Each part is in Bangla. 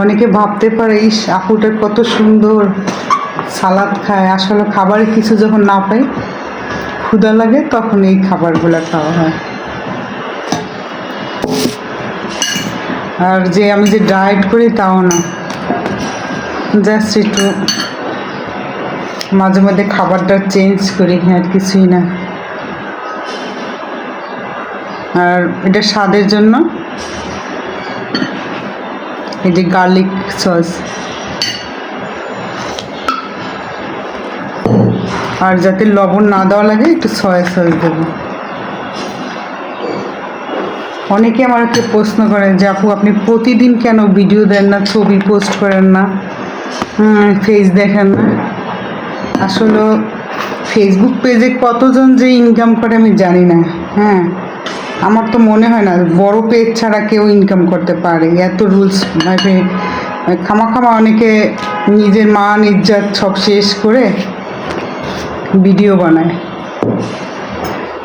অনেকে ভাবতে পারে, ইস, আপুটা কত সুন্দর সালাদ খায়। আসলে খাবারে কিছু যখন না পাই, ক্ষুধা লাগে, তখন এই খাবারগুলো খাওয়া হয়। আর যে আমি যে ডায়েট করি, তাও না। জাস্ট একটু মাঝে মধ্যে খাবারটা চেঞ্জ করি, আর কিছুই না। আর এটা স্বাদের জন্য এই যে গার্লিক সস আর যাতে লবণ না দেওয়া লাগে, একটু সয়া সস দেবো। অনেকে আমার আমাকে প্রশ্ন করেন যে, আপু, আপনি প্রতিদিন কেন ভিডিও দেন না, ছবি পোস্ট করেন না? ফেস দেখেন না? আসলে ফেসবুক পেজে কতজন যে ইনকাম করে আমি জানি না। হ্যাঁ আমার তো মনে হয় না, বড় পেজ ছাড়া কেউ ইনকাম করতে পারে। এত রুলস ভাবে খামা খামা অনেকে নিজের মান, ইজ্জত সব শেষ করে ভিডিও বানায়।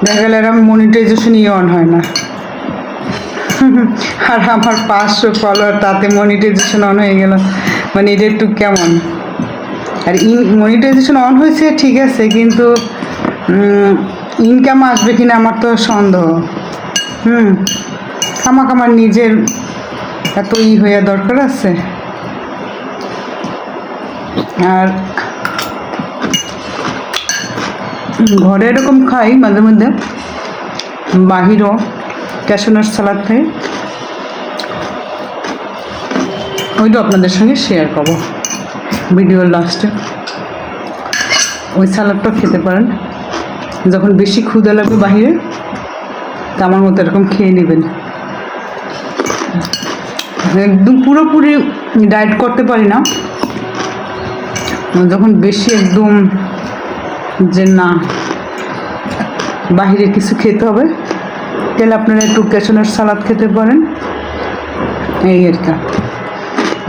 দেখা গেল এরম মনিটাইজেশনই অন হয় না। আর আমার পাঁচশো ফলোয়ার তাতে মনিটাইজেশন অন হয়ে গেল। মানে এটা একটু কেমন? আর ইন মনিটাইজেশন অন হয়েছে, ঠিক আছে, কিন্তু ইনকাম আসবে কিনা আমার তো সন্দেহ। হুম। আমাকে আমার নিজের এত ই হইয়া দরকার আছে। আর ঘরে এরকম খাই মাঝে মধ্যে। বাহিরও ক্যাশনার সালাদ খাই। ওইটা আপনাদের সঙ্গে শেয়ার করব। ভিডিওর লাস্টে ওই সালাদটা খেতে পারেন। যখন বেশি ক্ষুদা লাগবে বাহিরে তা আমার মতো এরকম খেয়ে নেবেন। একদম পুরোপুরি ডায়েট করতে পারি না। যখন বেশি একদম যে না, বাহিরে কিছু খেতে হবে, তাহলে আপনারা একটু ক্যাশনের সালাদ খেতে পারেন। এই আর কি।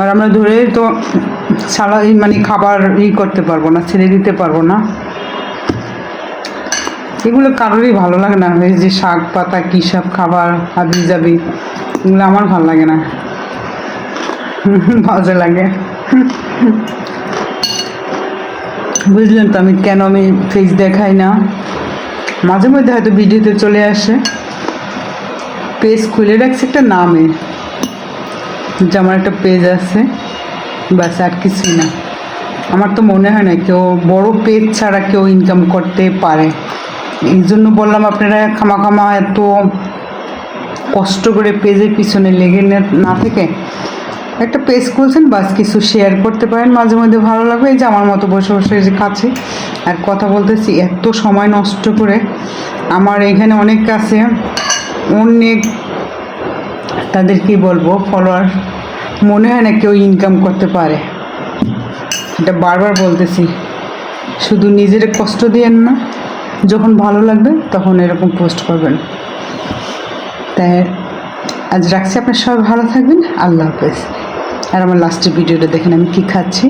আর আমরা ধরে তো সালাদ মানে খাবার ই করতে পারব না, ছেড়ে দিতে পারব না। এগুলো কারোরই ভালো লাগে না। এই যে শাক পাতা, কী সব খাবার, হাবি যাবি এগুলো আমার ভালো লাগে না। মজা লাগে। বুঝলেন তো আমি কেন আমি ফেস দেখাই না? মাঝে মধ্যে হয়তো ভিডিওতে চলে আসে। পেজ খুলে রাখছে একটা নামে। যে আমার একটা পেজ আছে। ব্যাস, আর কিছুই না। আমার তো মনে হয় না কেউ বড় পেজ ছাড়া কেউ ইনকাম করতে পারে। এই জন্য বললাম আপনারা খামা খামা এত কষ্ট করে পেজের পিছনে লেগে না- না থেকে একটা পেজ খুলছেন, বাস কিছু শেয়ার করতে পারেন। মাঝে মধ্যে ভালো লাগবে এই যে আমার মতো বসে বসে যে কাছে আর কথা বলতেছি, এত সময় নষ্ট করে আমার এখানে অনেক কাছে অনেক তাদের কি বলব ফলোয়ার মনে হয় না কেউ ইনকাম করতে পারে। এটা বারবার বলতেছি, শুধু নিজের কষ্ট দিয়েন না। যখন ভালো লাগবে তখন এরকম পোস্ট করবেন। তাই আজ রাখছি আপনার সবাই ভালো থাকবেন। আল্লাহ হাফেজ। আর আমার লাস্টের ভিডিওটা দেখেন আমি কী খাচ্ছি।